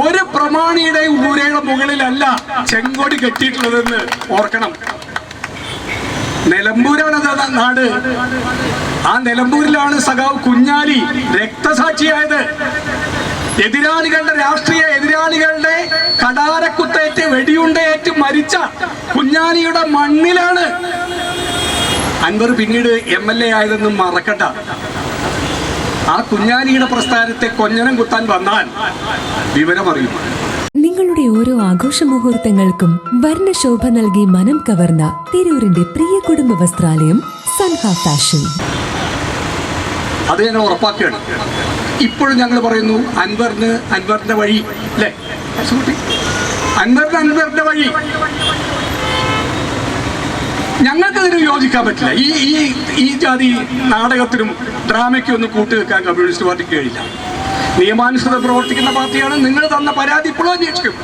ഒരു പ്രമാണിയുടെ ഊരയുടെ മുകളിലല്ല ചെങ്കൊടി കെട്ടിയിട്ടുള്ളതെന്ന് ഓർക്കണം. നിലമ്പൂരാണ് നാട്. ആ നിലമ്പൂരിലാണ് സഖാവ് കുഞ്ഞാലി രക്തസാക്ഷിയായത്. എതിരാളികളുടെ രാഷ്ട്രീയ എതിരാളികളുടെ കടാരക്കുത്തേറ്റ് വെടിയുണ്ടയേറ്റ് മരിച്ച കുഞ്ഞാലിയുടെ മണ്ണിലാണ്. അൻവർ പിന്നീട് എം എൽ എ ആയതെന്നും മറക്കണ്ട. ആ കുഞ്ഞാലിയുടെ പ്രസ്ഥാനത്തെ കൊഞ്ഞനം കുത്താൻ വന്നാൽ വിവരമറിയും നിങ്ങളുടെ ഓരോ ആഘോഷ മുഹൂർത്തങ്ങൾക്കും വർണശോഭ നൽകി മനം കവർന്ന തിരൂരിന്റെ പ്രിയ കുടുംബ വസ്ത്രാലയം സൻഹ ഫാഷൻ. അത് ഞാൻ ഉറപ്പാക്കുകയാണ്. ഇപ്പോഴും ഞങ്ങൾ പറയുന്നു അൻവറിന് അൻവറിന്റെ വഴി അല്ലേ? അൻവറിന് അൻവറിന്റെ വഴി. ഞങ്ങൾക്കതിന് യോജിക്കാൻ പറ്റില്ല ഈ ഈ ഈ ജാതി നാടകത്തിനും ഡ്രാമയ്ക്കും ഒന്നും കൂട്ടുവെക്കാൻ കമ്മ്യൂണിസ്റ്റ് പാർട്ടിക്ക് കഴിയില്ല. നിയമാനുസൃതം പ്രവർത്തിക്കുന്ന പാർട്ടിയാണ് നിങ്ങൾ തന്ന പരാതി ഇപ്പോഴും അന്വേഷിക്കും.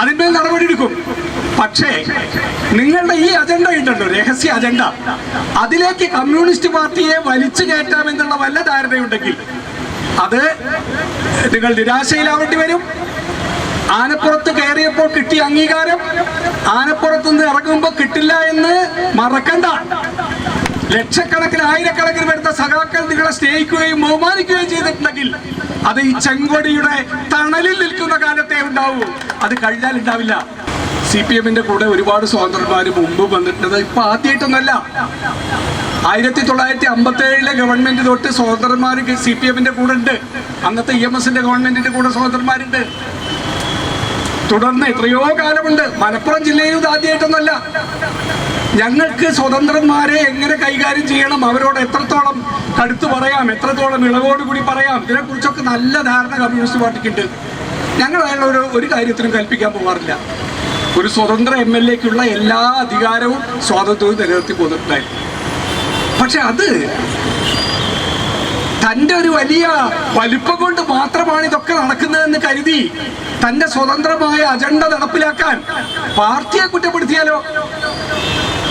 അതിന്മേൽ നടപടിയെടുക്കും പക്ഷേ നിങ്ങളുടെ ഈ അജണ്ട ഉണ്ടല്ലോ രഹസ്യ അജണ്ട അതിലേക്ക് കമ്മ്യൂണിസ്റ്റ് പാർട്ടിയെ വലിച്ചു കയറ്റാമെന്നുള്ള വല്ല ധാരണയുണ്ടെങ്കിൽ അത് നിങ്ങൾ നിരാശയിലാവേണ്ടി വരും. ആനപ്പുറത്ത് കയറിയപ്പോൾ കിട്ടിയ അംഗീകാരം ആനപ്പുറത്ത് നിന്ന് ഇറങ്ങുമ്പോൾ കിട്ടില്ല എന്ന് മറക്കണ്ട. ലക്ഷക്കണക്കിന് ആയിരക്കണക്കിന് വരുന്ന സഖാക്കൾ നിങ്ങളെ സ്നേഹിക്കുകയും ബഹുമാനിക്കുകയും ചെയ്തിട്ടുണ്ടെങ്കിൽ അത് ഈ ചെങ്കൊടിയുടെ തണലിൽ നിൽക്കുന്ന കാലത്തെ ഉണ്ടാവൂ. അത് കഴിഞ്ഞാൽ ഉണ്ടാവില്ല. സി പി എമ്മിന്റെ കൂടെ ഒരുപാട് സ്വതന്ത്രന്മാർ മുമ്പ് വന്നിട്ടുണ്ട്. ഇപ്പൊ ആദ്യമായിട്ടൊന്നല്ല ആയിരത്തി തൊള്ളായിരത്തി അമ്പത്തി ഏഴിലെ ഗവൺമെന്റ് തൊട്ട് സ്വതന്ത്രന്മാർ സി പി എമ്മിന്റെ കൂടെ ഉണ്ട്. അന്നത്തെ ഇ എം എസിന്റെ ഗവൺമെന്റിന്റെ കൂടെ സ്വതന്ത്രന്മാരുണ്ട് തുടർന്ന് എത്രയോ കാലമുണ്ട്. മലപ്പുറം ജില്ലയിൽ ഇത് ആദ്യമായിട്ടൊന്നുമല്ല ഞങ്ങൾക്ക് സ്വതന്ത്രന്മാരെ എങ്ങനെ കൈകാര്യം ചെയ്യണം? അവരോട് എത്രത്തോളം കടുത്തു പറയാം? എത്രത്തോളം ഇളവോടുകൂടി പറയാം? ഇതിനെക്കുറിച്ചൊക്കെ നല്ല ധാരണ കമ്മ്യൂണിസ്റ്റ് പാർട്ടിക്കുണ്ട്. ഞങ്ങൾ അയാൾ ഒരു ഒരു കാര്യത്തിനും കൽപ്പിക്കാൻ പോകാറില്ല ഒരു സ്വതന്ത്ര എം എൽ എക്കുള്ള എല്ലാ അധികാരവും സ്വാതന്ത്ര്യവും നിലനിർത്തി പോന്നിട്ടുണ്ടായിരുന്നു. പക്ഷെ അത് തന്റെ ഒരു വലിയ വലിപ്പം കൊണ്ട് മാത്രമാണ് ഇതൊക്കെ നടക്കുന്നതെന്ന് കരുതി തന്റെ സ്വതന്ത്രമായ അജണ്ട നടപ്പിലാക്കാൻ പാർട്ടിയെ കുറ്റപ്പെടുത്തിയാലോ?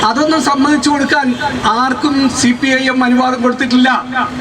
അതൊന്നും സമ്മതിച്ചു കൊടുക്കാൻ ആർക്കും സി പി ഐ എം അനുവാദം കൊടുത്തിട്ടില്ല.